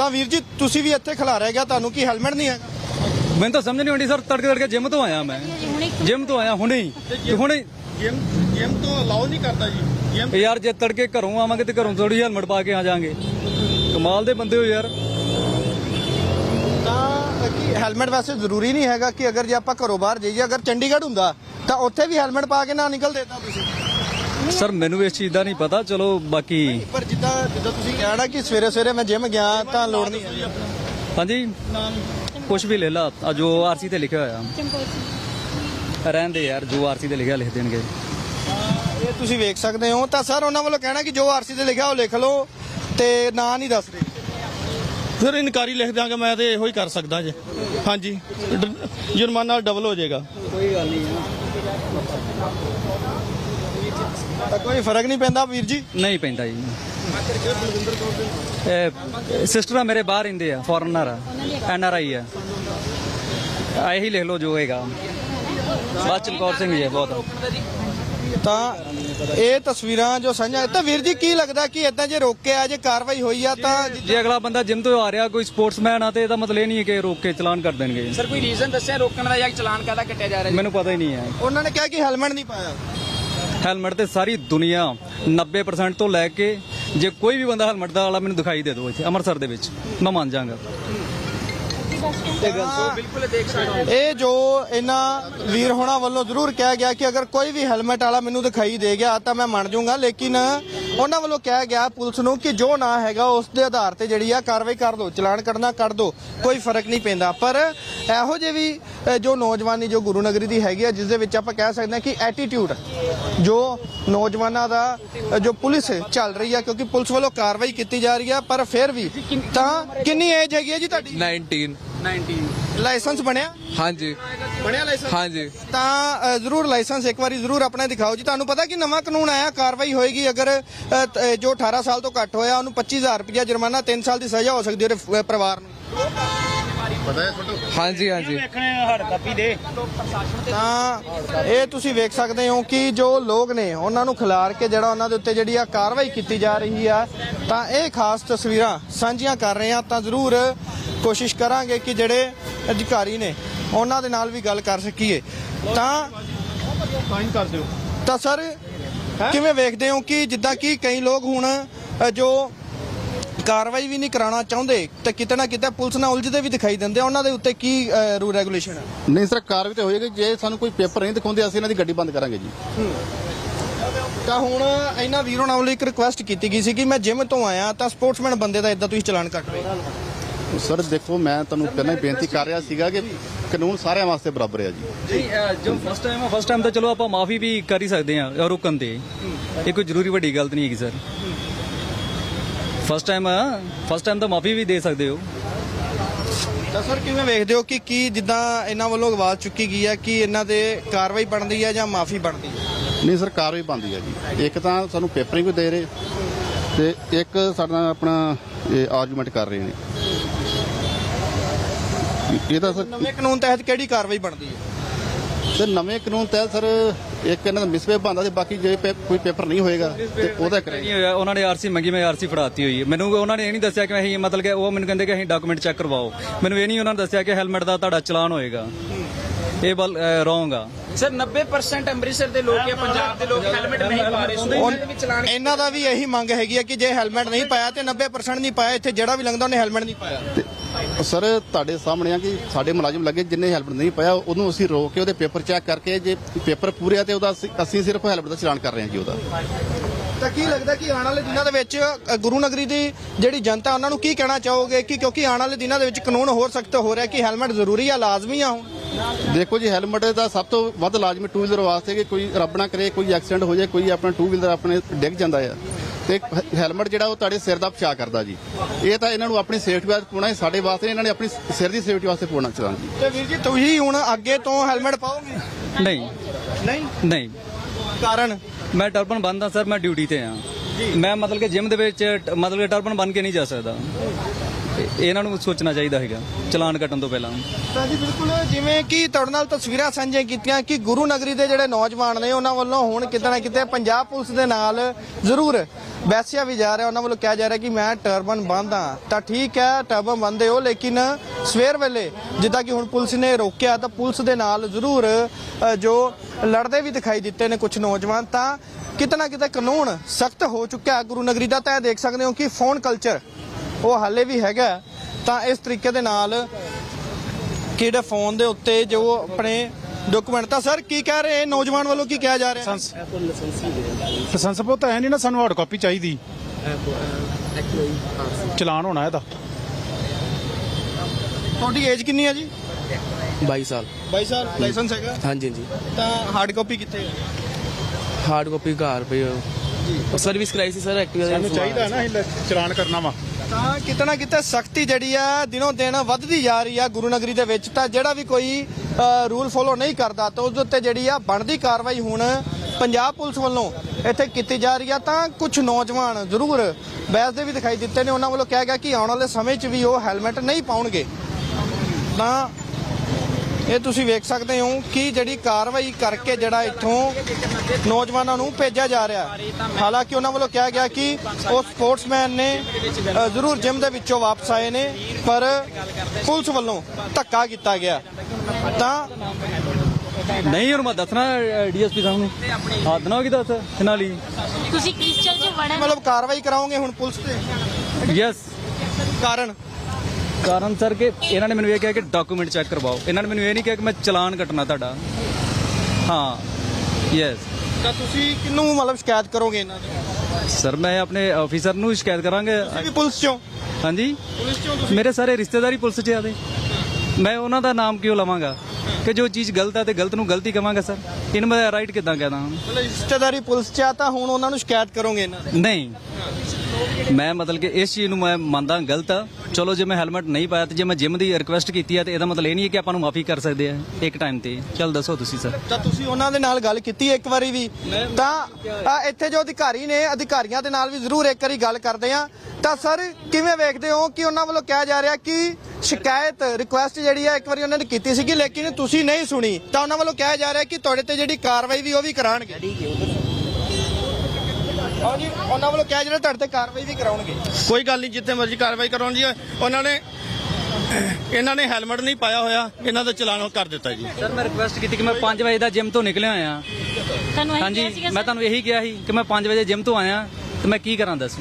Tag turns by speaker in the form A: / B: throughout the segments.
A: ਤਾਂ ਵੀਰ ਜੀ ਤੁਸੀਂ ਵੀ ਇੱਥੇ ਖਿਲਾਰਿਆ ਗਿਆ ਤੁਹਾਨੂੰ ਕੀ ਹੈਲਮਟ ਨਹੀਂ ਹੈ
B: ਮੈਨੂੰ ਤਾਂ ਸਮਝ ਨਹੀਂ ਆਉਂਦੀ ਸਰ ਤੜਕੇ ਤੜਕੇ ਜਿਮ ਤੋਂ ਆਇਆ ਮੈਂ। ਜਿਮ ਤੋਂ ਆਇਆ ਹੁਣੇ ਹੀ। ਤੇ ਹੁਣੇ
A: ਜਿਮ ਜਿਮ ਤੋਂ ਅਲਾਉ ਨਹੀਂ ਕਰਦਾ ਜੀ। ਜਿਮ
B: ਯਾਰ ਜੇ ਤੜਕੇ ਘਰੋਂ ਆਵਾਂਗੇ ਤੇ ਘਰੋਂ ਥੋੜੀ ਹੈਲਮਟ ਪਾ ਕੇ ਆ ਜਾਾਂਗੇ। ਕਮਾਲ ਦੇ ਬੰਦੇ ਹੋ ਯਾਰ।
A: ਤਾਂ ਕੀ ਹੈਲਮਟ ਵੈਸੇ ਜ਼ਰੂਰੀ ਨਹੀਂ ਹੈਗਾ ਕਿ ਅਗਰ ਜੇ ਆਪਾਂ ਘਰੋਂ ਬਾਹਰ ਜਾਈਏ ਅਗਰ ਚੰਡੀਗੜ੍ਹ ਹੁੰਦਾ ਤਾਂ ਉੱਥੇ ਵੀ ਹੈਲਮਟ ਪਾ ਕੇ ਨਾ ਨਿਕਲ ਦੇਤਾ ਤੁਸੀਂ।
B: ਸਰ ਮੈਨੂੰ ਇਸ ਚੀਜ਼ ਦਾ ਨਹੀਂ ਪਤਾ ਚਲੋ ਬਾਕੀ
A: ਜਿੱਦਾਂ ਜਿੱਦਾਂ ਤੁਸੀਂ ਕਹਿਣਾ ਕਿ ਸਵੇਰੇ ਸਵੇਰੇ ਮੈਂ ਜਿਮ ਗਿਆ ਤਾਂ ਲੋੜ ਨਹੀਂ ਹੈ।
B: ਹਾਂਜੀ। ਕੁਝ ਵੀ ਲੈ ਲਾ। ਆ ਜੋ ਆਰਸੀ ਤੇ ਲਿਖਿਆ ਹੋਇਆ। ਰਹਿੰਦੇ ਯਾਰ ਜੋ ਆਰਸੀ ਤੇ ਲਿਖਿਆ ਲਿਖ ਦੇਣਗੇ।
A: ਇਹ ਤੁਸੀਂ ਵੇਖ ਸਕਦੇ ਹੋ। ਤਾਂ ਸਰ ਉਹਨਾਂ ਵੱਲੋਂ ਕਹਿਣਾ ਕਿ ਜੋ ਆਰਸੀ ਤੇ ਲਿਖਿਆ ਉਹ ਲਿਖ ਲਓ ਤੇ ਨਾਂ ਨਹੀਂ ਦੱਸ ਰਹੇ।
C: ਫਿਰ ਇਨਕਾਰੀ ਲਿਖ ਦਿਆਂਗਾ ਮੈਂ ਤੇ ਇਹੋ ਹੀ ਕਰ ਸਕਦਾ ਜੇ। ਹਾਂਜੀ। ਡ- ਜੁਰਮਾਨਾ ਡਬਲ ਹੋ ਜਾਏਗਾ।
B: ਕੋਈ ਗੱਲ ਨਹੀਂ।
A: ਤਾਂ ਕੋਈ ਫ਼ਰਕ ਨਹੀਂ ਪੈਂਦਾ ਵੀਰ ਜੀ?
B: ਨਹੀਂ ਪੈਂਦਾ ਜੀ। ਇਹ ਸਿਸਟਰ ਮੇਰੇ ਬਾਹਰ ਰਹਿੰਦੇ ਆ ਫੋਰਨਰ ਆ ਐਨ ਆਰ ਆਈ ਆ। ਆ ਇਹੀ ਲਿਖ ਲਓ ਜੋ ਹੋਏਗਾ। ਬਸ ਚਮਕੌਰ ਸਿੰਘ ਜੀ ਬਹੁਤ।
A: ਤਾਂ ਇਹ ਤਸਵੀਰਾਂ ਜੋ ਸਾਂਝਾ ਤਾਂ ਵੀਰ ਜੀ ਕੀ ਲੱਗਦਾ ਕਿ ਇਦਾਂ ਜੇ ਰੋਕਿਆ ਜੇ ਕਾਰਵਾਈ ਹੋਈ ਆ ਤਾਂ
B: ਜੇ ਅਗਲਾ ਬੰਦਾ ਜਿਮ ਤੋਂ ਆ ਰਿਹਾ ਕੋਈ ਸਪੋਰਟਸਮੈਨ ਆ ਤੇ ਇਹਦਾ ਮਤਲਬ ਇਹ ਨਹੀਂ ਹੈ ਕਿ ਰੋਕ ਕੇ ਚਲਾਨ ਕਰ ਦੇਣਗੇ।
D: ਸਰ ਕੋਈ ਰੀਜ਼ਨ ਦੱਸਿਆ ਰੋਕਣ ਦਾ ਜਾਂ ਚਲਾਨ ਕਾਹਦਾ ਕੱਟਿਆ ਜਾ ਰਿਹਾ ਜੀ?
B: ਮੈਨੂੰ ਪਤਾ ਹੀ ਨਹੀਂ ਹੈ।
A: ਉਹਨਾਂ ਨੇ ਕਿਹਾ ਕਿ ਹੈਲਮਟ ਨਹੀਂ ਪਾਇਆ।
B: ਹੈਲਮਟ ਤੇ ਸਾਰੀ ਦੁਨੀਆ 90% ਤੋਂ ਲੈ ਕੇ ਜੇ ਕੋਈ ਵੀ ਬੰਦਾ ਹੈਲਮਟ ਦਾ ਵਾਲਾ ਮੈਨੂੰ ਦਿਖਾਈ ਦੇ ਦਿਓ ਇੱਥੇ, ਅੰਮ੍ਰਿਤਸਰ ਦੇ ਵਿੱਚ, ਮੈਂ ਮੰਨ ਜਾਗਾ
D: ਬਿਲਕੁਲ ਦੇਖ ਸਕਦੇ ਹੋ
A: ਇਹ ਜੋ ਇਹਨਾਂ ਵੀਰ ਹੋਣਾ ਵੱਲੋਂ ਜ਼ਰੂਰ ਕਿਹਾ ਗਿਆ ਕਿ ਅਗਰ ਕੋਈ ਵੀ ਹੈਲਮਟ ਵਾਲਾ ਮੈਨੂੰ ਦਿਖਾਈ ਦੇ ਗਿਆ ਤਾਂ ਮੈਂ ਮੰਨ ਜਾਊਂਗਾ, ਲੇਕਿਨ ਉਹਨਾਂ ਵੱਲੋਂ ਕਿਹਾ ਗਿਆ ਪੁਲਿਸ ਨੂੰ ਕਿ ਜੋ ਨਾ ਹੈਗਾ ਉਸ ਦੇ ਆਧਾਰ ਤੇ ਜਿਹੜੀ ਆ ਕਾਰਵਾਈ ਕਰ ਦਿਓ ਚਲਾਨ ਕੱਢਣਾ ਕੱਢ ਦਿਓ ਕੋਈ ਫ਼ਰਕ ਨਹੀਂ ਪੈਂਦਾ। ਪਰ ਇਹੋ ਜਿਹੇ ਵੀ ਜੋ ਨੌਜਵਾਨੀ, ਜੋ ਗੁਰੂ ਨਗਰੀ ਦੀ ਹੈਗੀ ਆ, ਜਿਸ ਦੇ ਵਿੱਚ ਆਪਾਂ ਕਹਿ ਸਕਦੇ ਹਾਂ ਕਿ ਐਟੀਟਿਊਡ ਜੋ ਨੌਜਵਾਨਾਂ ਦਾ ਜੋ ਪੁਲਿਸ ਚੱਲ ਰਹੀ ਆ, ਕਿਉਂਕਿ ਪੁਲਿਸ ਵੱਲੋਂ ਕਾਰਵਾਈ ਕੀਤੀ ਜਾ ਰਹੀ ਆ, ਪਰ ਫਿਰ ਵੀ ਤਾਂ ਕਿੰਨੀ ਏਜ ਹੈਗੀ ਹੈ ਜੀ ਤੁਹਾਡੀ?
E: 19
A: ਲਾਇਸੈਂਸ ਬਣਿਆ?
E: ਹਾਂਜੀ।
A: ਬਣਿਆ ਲਾਇਸੈਂਸ
E: ਹਾਂਜੀ।
A: ਤਾਂ ਅ, ਜ਼ਰੂਰ ਲਾਇਸੈਂਸ ਇੱਕ ਵਾਰੀ ਜ਼ਰੂਰ ਆਪਣਾ ਦਿਖਾਓ ਜੀ। ਤੁਹਾਨੂੰ ਪਤਾ ਕਿ ਨਵਾਂ ਕਾਨੂੰਨ ਆਇਆ ਕਾਰਵਾਈ ਹੋਏਗੀ ਅਗਰ ਅ, ਤ- ਅ, ਜੋ 18 ਸਾਲ ਤੋਂ ਘੱਟ ਹੋਇਆ ਉਹਨੂੰ 25000 ਰੁਪਇਆ ਜੁਰਮਾਨਾ 3 ਸਾਲ ਦੀ ਸਜ਼ਾ ਹੋ ਸਕਦੀ ਹੈ ਉਹਦੇ ਫ- ਪਰਿਵਾਰ ਨੂੰ।
E: ਹਾਂਜੀ ਹਾਂਜੀ।
A: ਤਾਂ ਇਹ ਤੁਸੀਂ ਵੇਖ ਸਕਦੇ ਹੋ ਕਿ ਜੋ ਲੋਕ ਨੇ ਉਹਨਾਂ ਨੂੰ ਖਿਲਾਰ ਕੇ ਜਿਹੜਾ ਉਹਨਾਂ ਦੇ ਉੱਤੇ ਜਿਹੜੀ ਆ ਕਾਰਵਾਈ ਕੀਤੀ ਜਾ ਰਹੀ ਆ ਤਾਂ ਇਹ ਖਾਸ ਤਸਵੀਰਾਂ ਸਾਂਝੀਆਂ ਕਰ ਰਹੇ ਆ ਤਾਂ ਜ਼ਰੂਰ ਕੋਸ਼ਿਸ਼ ਕਰਾਂਗੇ ਕਿ ਜਿਹੜੇ ਅਧਿਕਾਰੀ ਨੇ ਉਹਨਾਂ ਦੇ ਨਾਲ ਵੀ ਗੱਲ ਕਰ ਸਕੀਏ। ਤਾਂ
C: ਸਾਈਨ ਕਰ ਦਿਓ।
A: ਤਾਂ ਸਰ ਕਿਵੇਂ ਵੇਖਦੇ ਹੋ ਕਿ ਜਿੱਦਾਂ ਕਿ ਕਈ ਲੋਕ ਹੁਣ ਜੋ ਕਾਰਵਾਈ ਵੀ ਨਹੀਂ ਕਰਾਉਣਾ ਚਾਹੁੰਦੇ ਤੇ ਕਿਤੇ ਨਾ ਕਿਤੇ ਪੁਲਿਸ ਨਾਲ ਉਲਝਦੇ ਵੀ ਦਿਖਾਈ ਦਿੰਦੇ ਉਹਨਾਂ ਦੇ ਉੱਤੇ ਕੀ ਰੂਲ ਰੈਗੂਲੇਸ਼ਨ ਹੈ
F: ਨਹੀਂ ਸਰ ਕਾਰਵਾਈ ਤੇ ਹੋਏਗੀ। ਜੇ ਸਾਨੂੰ ਕੋਈ ਪੇਪਰ ਨਹੀਂ ਦਿਖਾਉਂਦੇ ਅਸੀਂ ਇਹਨਾਂ ਦੀ ਗੱਡੀ ਬੰਦ ਕਰਾਂਗੇ ਜੀ।
A: ਤਾਂ ਹੁਣ ਇਹਨਾਂ ਵੀਰੋਂ ਨਾਲ ਇੱਕ ਰਿਕੁਐਸਟ ਕੀਤੀ ਗਈ ਸੀ ਕਿ ਮੈਂ ਜਿਮ ਤੋਂ ਆਇਆ ਤਾਂ ਸਪੋਰਟਸਮੈਨ ਬੰਦੇ ਦਾ ਇਦਾਂ ਤੁਸੀਂ ਚਲਾਨ ਕੱਟ ਰਹੇ
F: ਸਰ ਦੇਖੋ ਮੈਂ ਤੁਹਾਨੂੰ ਪਹਿਲਾਂ ਹੀ ਬੇਨਤੀ ਕਰ ਰਿਹਾ ਸੀਗਾ ਕਿ ਕਾਨੂੰਨ ਸਾਰਿਆਂ ਵਾਸਤੇ ਬਰਾਬਰ ਹੈ ਜੀ।
B: ਜੀ ਜੋ ਫਸਟ ਟਾਈਮ ਆ ਫਸਟ ਟਾਈਮ ਤਾਂ ਚਲੋ ਆਪਾਂ ਮਾਫੀ ਵੀ ਕਰ ਹੀ ਸਕਦੇ ਆ ਰੁਕਣ ਤੇ। ਇਹ ਕੋਈ ਜ਼ਰੂਰੀ ਵੱਡੀ ਗਲਤ ਨਹੀਂ ਹੈਗੀ sir. First time first time ਤਾਂ ਮਾਫੀ ਵੀ ਦੇ ਸਕਦੇ ਹੋ।
A: ਤਾਂ ਸਰ ਕਿਵੇਂ ਵੇਖਦੇ ਹੋ ਕਿ ਕੀ ਜਿੱਦਾਂ ਇਹਨਾਂ ਵੱਲੋਂ ਆਵਾਜ਼ ਚੁੱਕੀ ਗਈ ਹੈ ਕਿ ਇਹਨਾਂ ਤੇ ਕਾਰਵਾਈ ਬਣਦੀ ਹੈ ਜਾਂ ਮਾਫੀ ਬਣਦੀ ਹੈ?
F: ਨਹੀਂ ਸਰ ਕਾਰਵਾਈ ਬੰਦੀ ਹੈ ਜੀ। ਇੱਕ ਤਾਂ ਸਾਨੂੰ ਪੇਪਰ ਹੀ ਕੋਈ ਦੇ ਰਹੇ ਤੇ ਇੱਕ ਸਾਡਾ ਆਪਣਾ ਆਰਗੂਮੈਂਟ ਕਰ ਰਹੇ ਨੇ। ਇਹ ਤਾਂ ਸਰ
A: ਨਵੇਂ ਕਾਨੂੰਨ ਤਹਿਤ ਕਿਹੜੀ ਕਾਰਵਾਈ ਬਣਦੀ ਹੈ?
F: ਸਰ ਨਵੇਂ ਕਾਨੂੰਨ ਤਹਿਤ ਸਰ ਇੱਕ ਇਹਨਾਂ ਦਾ ਮਿਸਵੇ ਬੰਦਾ ਤੇ ਬਾਕੀ ਜੇ ਪੇ- ਕੋਈ ਪੇਪਰ ਨਹੀਂ ਹੋਏਗਾ ਤੇ ਉਹਦਾ ਕਰੇ
B: ਨਹੀਂ ਹੋਇਆ ਉਹਨਾਂ ਨੇ ਆਰਸੀ ਮੰਗੀ ਮੈਂ ਆਰਸੀ ਫੜਾਤੀ ਹੋਈ ਹੈ। ਮੈਨੂੰ ਉਹਨਾਂ ਨੇ ਇਹ ਨਹੀਂ ਦੱਸਿਆ ਕਿ ਅਸੀਂ ਮਤਲਬ ਕਿ ਉਹ ਮੈਨੂੰ ਕਹਿੰਦੇ ਕਿ ਅਸੀਂ ਡਾਕੂਮੈਂਟ ਚੈੱਕ ਕਰਵਾਓ। ਮੈਨੂੰ ਇਹ ਨਹੀਂ ਉਹਨਾਂ ਨੇ ਦੱਸਿਆ ਕਿ ਹੈਲਮਟ ਦਾ ਤੁਹਾਡਾ ਚਲਾਨ ਹੋਏਗਾ। ਇਹ ਬਲ ਰੋਂਗ ਆ।
D: ਸਰ 90% ਅੰਮ੍ਰਿਤਸਰ ਦੇ ਲੋਕ ਜਾਂ ਪੰਜਾਬ ਦੇ ਲੋਕ ਹੈਲਮਟ ਨਹੀਂ ਪਾ ਰਹੇ। ਸੋ ਉਹਨਾਂ ਦੇ ਵੀ ਚਲਾਨ
A: ਇਹਨਾਂ ਦਾ ਵੀ ਇਹੀ ਮੰਗ ਹੈਗੀ ਹੈ ਕਿ ਜੇ ਹੈਲਮਟ ਨਹੀਂ ਪਾਇਆ ਤੇ 90% ਨਹੀਂ ਪਾਇਆ ਇੱਥੇ ਜਿਹੜਾ ਵੀ ਲੰਘਦਾ ਉਹਨੇ ਹੈਲਮਟ ਨਹੀਂ ਪਾਇਆ।
F: ਤੇ ਸਰ ਤੁਹਾਡੇ ਸਾਹਮਣੇ ਆ ਕਿ ਸਾਡੇ ਮੁਲਾਜ਼ਮ ਲੱਗੇ ਜਿੰਨੇ ਹੈਲਮਟ ਨਹੀਂ ਪਾਇਆ ਉਹਨੂੰ ਅਸੀਂ ਰੋਕ ਕੇ ਉਹਦੇ ਪੇਪਰ ਚੈੱਕ ਕਰਕੇ ਜੇ ਪੇਪਰ ਪੂਰੇ ਆ ਤੇ ਉਹਦਾ ਅਸੀਂ- ਅਸੀਂ ਸਿਰਫ ਹੈਲਮਟ ਦਾ ਚਲਾਨ ਕਰ ਰਹੇ ਹਾਂ ਜੀ ਉਹਦਾ।
A: ਤਾਂ ਕੀ ਲੱਗਦਾ ਕਿ ਆਉਣ ਵਾਲੇ ਦਿਨਾਂ ਦੇ ਵਿੱਚ ਅ, ਗੁਰੂ ਨਗਰੀ ਦੀ ਜਿਹੜੀ ਜਨਤਾ ਉਹਨਾਂ ਨੂੰ ਕੀ ਕਹਿਣਾ ਚਾਹੋਗੇ ਕਿ ਕਿਉਂਕਿ ਆਉਣ ਵਾਲੇ ਦਿਨਾਂ ਦੇ ਵਿੱਚ ਕਾਨੂੰਨ ਹੋਰ ਸਖਤ ਹੋ ਰਿਹਾ ਕਿ ਹੈਲਮਟ ਜ਼ਰੂਰੀ ਆ ਲਾਜ਼ਮੀ ਆ ਹੁਣ?
F: ਦੇਖੋ ਜੀ ਹੈਲਮਟ ਦਾ ਸਭ ਤੋਂ ਵੱਧ ਲਾਜ਼ਮੀ ਟੂ ਵੀਲਰ ਵਾਸਤੇ ਕਿ ਕੋਈ ਰੱਬ ਨਾ ਕਰੇ ਕੋਈ ਐਕਸੀਡੈਂਟ ਹੋ ਜਾਏ ਕੋਈ ਆਪਣਾ ਟੂ ਵੀਲਰ ਆਪਣੇ ਡਿੱਗ ਜਾਂਦਾ ਆ। ਤੇ ਹੈਲਮਟ ਜਿਹੜਾ ਉਹ ਤੁਹਾਡੇ ਸਿਰ ਦਾ ਬਚਾਅ ਕਰਦਾ ਜੀ। ਇਹ ਤਾਂ ਇਹਨਾਂ ਨੂੰ ਆਪਣੀ ਸੇਫਟੀ ਵਾਸਤੇ ਪਾਉਣਾ ਹੈ ਸਾਡੇ ਵਾਸਤੇ ਇਹਨਾਂ ਨੇ ਆਪਣੀ ਸਿਰ ਦੀ ਸੇਫਟੀ ਵਾਸਤੇ ਪਾਉਣਾ ਚਲਾਨ ਜੀ।
A: ਤੇ ਵੀਰ ਜੀ ਤੁਸੀਂ ਹੁਣ ਅੱਗੇ ਤੋਂ ਹੈਲਮਟ ਪਾਓਗੇ?
B: ਨਹੀਂ।
A: ਨਹੀਂ?
B: ਨਹੀਂ।
A: ਕਾਰਨ?
B: ਮੈਂ ਟਰਬਨ ਬੰਦਾ ਸਰ ਮੈਂ ਡਿਊਟੀ ਤੇ ਆ ਮੈਂ ਮਤਲਬ ਕਿ ਜਿਮ ਦੇ ਵਿੱਚ ਮਤਲਬ ਕਿ ਟਰਬਨ ਬਨ ਕੇ ਨਹੀਂ ਜਾ ਸਕਦਾ। ਇਹ- ਇਹਨਾਂ ਨੂੰ ਸੋਚਣਾ ਚਾਹੀਦਾ ਹੈਗਾ ਚਲਾਨ ਕੱਟਣ ਤੋਂ ਪਹਿਲਾਂ।
A: ਤਾਂ ਜੀ ਬਿਲਕੁਲ ਜਿਵੇਂ ਕਿ ਤੁਹਾਡੇ ਨਾਲ ਤਸਵੀਰਾਂ ਸਾਂਝੀਆਂ ਕੀਤੀਆਂ ਕਿ ਗੁਰੂ ਨਗਰੀ ਦੇ ਜਿਹੜੇ ਨੌਜਵਾਨ ਨੇ ਉਹਨਾਂ ਵੱਲੋਂ ਹੁਣ ਕਿਤੇ ਨਾ ਕਿਤੇ ਪੰਜਾਬ ਪੁਲਿਸ ਦੇ ਨਾਲ ਜ਼ਰੂਰ ਬੈਸਿਆ ਵੀ ਜਾ ਰਿਹਾ। ਉਹਨਾਂ ਵੱਲੋਂ ਕਿਹਾ ਜਾ ਰਿਹਾ ਕਿ ਮੈਂ ਟਰਬਨ ਬੰਨਦਾ ਤਾਂ ਠੀਕ ਹੈ ਟਰਬਨ ਬੰਨਦੇ ਹੋ ਲੇਕਿਨ ਸਵੇਰ ਵੇਲੇ ਜਿੱਦਾਂ ਕਿ ਹੁਣ ਪੁਲਿਸ ਨੇ ਰੋਕਿਆ ਤਾਂ ਪੁਲਿਸ ਦੇ ਨਾਲ ਜ਼ਰੂਰ ਅ, ਜੋ ਲੜਦੇ ਵੀ ਦਿਖਾਈ ਦਿੱਤੇ ਨੇ ਕੁਝ ਨੌਜਵਾਨ ਤਾਂ ਕਿਤੇ ਨਾ ਕਿਤੇ ਕਾਨੂੰਨ ਸਖਤ ਹੋ ਚੁੱਕਾ ਹੈ ਗੁਰੂ ਨਗਰੀ ਦਾ। ਤਾਂ ਇਹ ਦੇਖ ਸਕਦੇ ਹੋ ਕਿ ਫੋਨ ਕਲਚਰ ਉਹ ਹਾਲੇ ਵੀ ਹੈਗਾ। ਤਾਂ ਇਸ ਤਰੀਕੇ ਦੇ ਨਾਲ ਕਿਹੜੇ ਫੋਨ ਦੇ ਉੱਤੇ ਜੋ ਆਪਣੇ ਡਾਕੂਮੈਂਟ ਤਾਂ ਸਰ ਕੀ ਕਹਿ ਰਹੇ ਨੌਜਵਾਨ ਵੱਲੋਂ ਕੀ ਕਿਹਾ ਜਾ ਰਿਹਾ
E: ਲਾਇਸੈਂਸ ਪੁੱਤ ਹੈ ਨਹੀਂ ਨਾ ਸਾਨੂੰ ਹਾਰਡ ਕਾਪੀ ਚਾਹੀਦੀ। ਚਲਾਨ ਹੋਣਾ ਇਹਦਾ।
A: ਤੁਹਾਡੀ ਏਜ ਕਿੰਨੀ ਹੈ ਜੀ?
G: 22 ਸਾਲ।
A: 22 ਸਾਲ ਲਾਇਸੈਂਸ ਹੈਗਾ?
G: ਹਾਂਜੀ ਹਾਂਜੀ।
A: ਤਾਂ ਹਾਰਡ ਕਾਪੀ ਕਿੱਥੇ ਹੈ?
G: ਹਾਰਡ ਕਾਪੀ ਘਰ ਪਈ ਉਹ ਸਰਵਿਸ ਕਰਾਈ ਸੀ ਸਰ ਐਕਟਿਵਾ
E: ਸਾਨੂੰ ਚਾਹੀਦਾ ਨਾ ਚਲਾਨ ਕਰਨਾ ਵਾ।
A: ਤਾਂ ਕਿਤੇ ਨਾ ਕਿਤੇ ਸਖਤੀ ਜਿਹੜੀ ਆ, ਦਿਨੋਂ ਦਿਨ ਵੱਧਦੀ ਜਾ ਰਹੀ ਆ ਗੁਰੂ ਨਗਰੀ ਦੇ ਵਿੱਚ। ਤਾਂ ਜਿਹੜਾ ਵੀ ਕੋਈ ਰੂਲ ਫੋਲੋ ਨਹੀਂ ਕਰਦਾ, ਤਾਂ ਉਸ ਦੇ ਉੱਤੇ ਜਿਹੜੀ ਆ ਬਣਦੀ ਕਾਰਵਾਈ ਹੁਣ ਪੰਜਾਬ ਪੁਲਿਸ ਵੱਲੋਂ ਇੱਥੇ ਕੀਤੀ ਜਾ ਰਹੀ ਆ। ਤਾਂ ਕੁਝ ਨੌਜਵਾਨ ਜ਼ਰੂਰ ਬਹਿਸਦੇ ਵੀ ਦਿਖਾਈ ਦਿੱਤੇ ਨੇ। ਉਹਨਾਂ ਵੱਲੋਂ ਕਿਹਾ ਗਿਆ ਕਿ ਆਉਣ ਵਾਲੇ ਸਮੇਂ 'ਚ ਵੀ ਉਹ ਹੈਲਮਟ ਨਹੀਂ ਪਾਉਣਗੇ। ਤਾਂ ਇਹ ਤੁਸੀਂ ਵੇਖ ਸਕਦੇ ਹੋ ਕਿ ਜਿਹੜੀ ਕਾਰਵਾਈ ਕਰਕੇ ਜਿਹੜਾ ਇੱਥੋਂ ਨੌਜਵਾਨਾਂ ਨੂੰ ਭੇਜਿਆ ਜਾ ਰਿਹਾ ਹਾਲਾਂਕਿ ਉਹਨਾਂ ਵੱਲੋਂ ਕਿਹਾ ਗਿਆ ਕਿ ਉਹ ਸਪੋਰਟਸਮੈਨ ਨੇ ਜ਼ਰੂਰ ਜਿਮ ਦੇ ਵਿੱਚੋਂ ਵਾਪਸ ਆਏ ਨੇ ਪਰ ਪੁਲਿਸ ਵੱਲੋਂ ਧੱਕਾ ਕੀਤਾ ਗਿਆ। ਤਾਂ
B: ਨਹੀਂ ਹੁਣ ਮੈਂ ਦੱਸਣਾ ਡੀਐਸਪੀ ਸਾਹਿਬ ਨੂੰ। ਹੱਦ ਨਾ ਹੋ ਗਈ ਦੱਸ ਇਹਨਾਂ ਲਈ
H: ਤੁਸੀਂ ਕ੍ਰਿਸਚਨ ਚ ਵੜਨ?
A: ਮਤਲਬ ਕਾਰਵਾਈ ਕਰਾਓਗੇ ਹੁਣ ਪੁਲਿਸ ਤੇ?
B: ਯੈਸ
A: ਕਾਰਨ?
B: ਕਾਰਨ ਸਰ ਕਿ ਇਹਨਾਂ ਨੇ ਮੈਨੂੰ ਇਹ ਕਿਹਾ ਕਿ ਡਾਕੂਮੈਂਟ ਚੈੱਕ ਕਰਵਾਓ। ਇਹਨਾਂ ਨੇ ਮੈਨੂੰ ਇਹ ਨਹੀਂ ਕਿਹਾ ਕਿ ਮੈਂ ਚਲਾਨ ਕੱਟਣਾ ਤੁਹਾਡਾ। ਹਾਂ ਯੈਸ
A: ਤਾਂ ਤੁਸੀਂ ਕਿਹਨੂੰ ਮਤਲਬ ਸ਼ਿਕਾਇਤ ਕਰੋਗੇ ਇਹਨਾਂ ਦੀ?
B: ਸਰ ਮੈਂ ਆਪਣੇ ਆਫੀਸਰ ਨੂੰ ਸ਼ਿਕਾਇਤ ਕਰਾਂਗੇ।
A: ਤੁਸੀਂ ਵੀ ਪੁਲਿਸ ਚੋਂ?
B: ਹਾਂਜੀ।
A: ਪੁਲਿਸ ਚੋਂ ਤੁਸੀਂ?
B: ਮੇਰੇ ਸਾਰੇ ਰਿਸ਼ਤੇਦਾਰੀ ਪੁਲਿਸ 'ਚ ਆਦੇ ਮੈਂ ਉਹਨਾਂ ਦਾ ਨਾਮ ਕਿਉਂ ਲਵਾਂਗਾ? ਕਿ ਜੋ ਚੀਜ਼ ਗਲਤ ਹੈ ਤੇ ਗਲਤ ਨੂੰ ਗਲਤੀ ਕਵਾਂਗਾ ਸਰ? ਇਹਨੂੰ ਮੈਂ ਰਾਈਟ ਕਿਦਾਂ ਕਹਦਾ?
A: ਮਤਲਬ ਰਿਸ਼ਤੇਦਾਰੀ ਪੁਲਿਸ ਚ ਆ ਤਾਂ ਹੁਣ ਉਹਨਾਂ ਨੂੰ ਸ਼ਿਕਾਇਤ ਕਰੋਗੇ ਇਹਨਾਂ
B: ਨਹੀਂ। ਮੈਂ ਮਤਲਬ ਕਿ ਇਸ ਚੀਜ਼ ਨੂੰ ਮੈਂ ਮੰਨਦਾ ਗਲਤ ਆ। ਚਲੋ ਜੇ ਮੈਂ ਹੈਲਮਟ ਨਹੀਂ ਪਾਇਆ ਤੇ ਜੇ ਮੈਂ ਜਿਮ ਦੀ ਰਿਕੁਐਸਟ ਕੀਤੀ ਹੈ ਤੇ ਇਹਦਾ ਮਤਲਬ ਇਹ ਨਹੀਂ ਹੈ ਕਿ ਆਪਾਂ ਨੂੰ ਮਾਫੀ ਕਰ ਸਕਦੇ ਆ ਇੱਕ ਟਾਈਮ ਤੇ। ਚਲ ਦੱਸੋ ਤੁਸੀਂ ਸਰ
A: ਤਾਂ ਤੁਸੀਂ ਉਹਨਾਂ ਦੇ ਨਾਲ ਗੱਲ ਕੀਤੀ ਹੈ ਇੱਕ ਵਾਰੀ ਵੀ। ਤਾਂ ਆ, ਇੱਥੇ ਜੋ ਅਧਿਕਾਰੀ ਨੇ ਅਧਿਕਾਰੀਆਂ ਦੇ ਨਾਲ ਵੀ ਜ਼ਰੂਰ ਇੱਕ ਵਾਰੀ ਗੱਲ ਕਰਦੇ ਆ ਤਾਂ ਸਰ ਕਿਵੇਂ ਵੇਖਦੇ ਹੋ ਕਿ ਉਹਨਾਂ ਵੱਲੋਂ ਕਿਹਾ ਜਾ ਰਿਹਾ ਕਿ ਸ਼ਿਕਾਇਤ ਰਿਕੁਐਸਟ ਜਿਹੜੀ ਹੈ ਇੱਕ ਵਾਰੀ ਉਹਨਾਂ ਨੇ ਕੀਤੀ ਸੀਗੀ ਲੇਕਿਨ ਤੁਸੀਂ ਨਹੀਂ ਸੁਣੀ। ਤਾਂ ਉਹਨਾਂ ਵੱਲੋਂ ਕਿਹਾ ਜਾ ਰਿਹਾ ਕਿ ਤੁਹਾਡੇ ਤੇ ਜਿਹੜੀ ਕਾਰਵਾਈ ਵੀ ਉਹ ਵੀ ਕਰਾਣਗੇ ਹਾਂਜੀ ਉਹਨਾਂ ਵੱਲੋਂ ਕਿਹਾ ਜਾ ਰਿਹਾ ਤੁਹਾਡੇ ਤੇ ਕਾਰਵਾਈ ਵੀ ਕਰਾਉਣਗੇ।
C: ਕੋਈ ਗੱਲ ਨਹੀਂ ਜਿੱਥੇ ਮਰਜ਼ੀ ਕਾਰਵਾਈ ਕਰਾਉਣ ਜੀ। ਉਹਨਾਂ ਨੇ ਇਹਨਾਂ ਨੇ ਹੈਲਮਟ ਨਹੀਂ ਪਾਇਆ ਹੋਇਆ ਇਹਨਾਂ ਦਾ ਚਲਾਨ ਕਰ ਦਿੱਤਾ ਜੀ।
B: ਸਰ ਮੈਂ ਰਿਕੁਐਸਟ ਕੀਤੀ ਕਿ ਮੈਂ 5 ਵਜੇ ਦਾ ਜਿਮ ਤੋਂ ਨਿਕਲਿਆ
H: ਤੁਹਾਨੂੰ ਇਹ
B: ਹਾਂਜੀ
H: ਕਿਹਾ ਸੀਗਾ
B: ਮੈਂ ਤੁਹਾਨੂੰ ਇਹੀ ਕਿਹਾ ਸੀ ਕਿ ਮੈਂ 5 ਵਜੇ ਜਿਮ ਤੋਂ ਆਇਆ ਤੇ ਮੈਂ ਕੀ ਕਰਾਂ ਦੱਸ?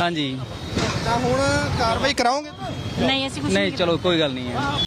B: ਹਾਂਜੀ।
A: ਤਾਂ ਹੁਣ ਕਾਰਵਾਈ ਕਰਾਓਗੇ?
H: ਨਹੀਂ ਅਸੀਂ ਕੁਝ
B: ਨਹੀਂ ਚਲੋ ਕੋਈ ਗੱਲ ਨਹੀਂ ਹੈ।